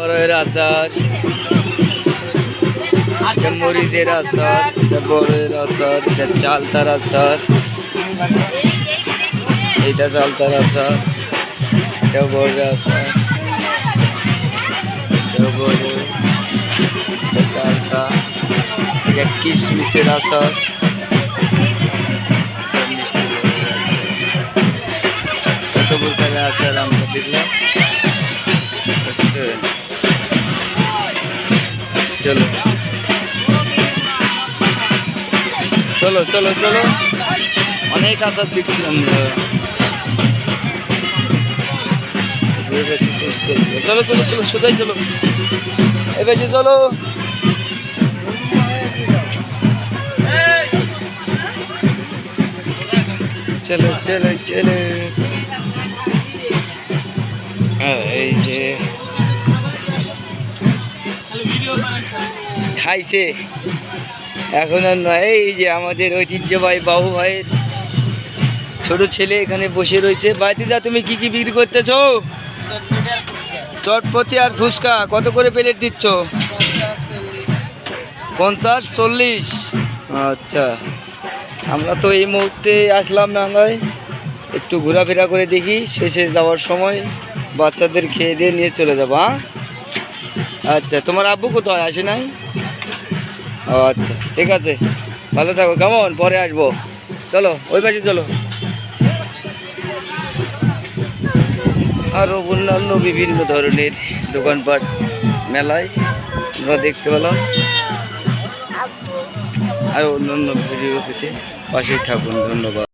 বড়ের আচার এটা মরিচের আচার এটা বড়ের আচার এটা চালতার আচার, এইটা চালতার আচার এটা বড়ের আচার এটা এটা চালতা এটা কিশমিশের আচার এটা আচার আমরা দেখলাম। চলো। চলো চলো চলো। অনেক আচার দেখছি আমরা। চলো চলো চলো সোজাই চলো। এ বেশি চলো। চলো চলো চলো। এই খাইছে। এখন আর নয়, এই যে আমাদের ঐতিহ্যবাহী বাবু ভাইয়ের ছোট ছেলে এখানে বসে রয়েছে। বাড়িতে যা তুমি কি কি বিক্রি করতেছ? চটপটি আর ফুচকা, কত করে প্লেট দিচ্ছ? পঞ্চাশ, চল্লিশ। আচ্ছা আমরা তো এই মুহূর্তে আসলাম না নাঙ্গায় একটু ঘোরাফেরা করে দেখি, শেষে যাওয়ার সময় বাচ্চাদের খেয়ে দিয়ে নিয়ে চলে যাব হ্যাঁ? আচ্ছা তোমার আব্বু কোথায়? আসে নাই? ও আচ্ছা ঠিক আছে। ভালো থাকো কেমন? পরে আসব। চলো ওই পাশে চলো। আরও অন্যান্য বিভিন্ন ধরনের দোকানপাট মেলায় আমরা দেখতে পেলাম। আর অন্যান্য ভিডিও পেতে পাশেই থাকুন ধন্যবাদ।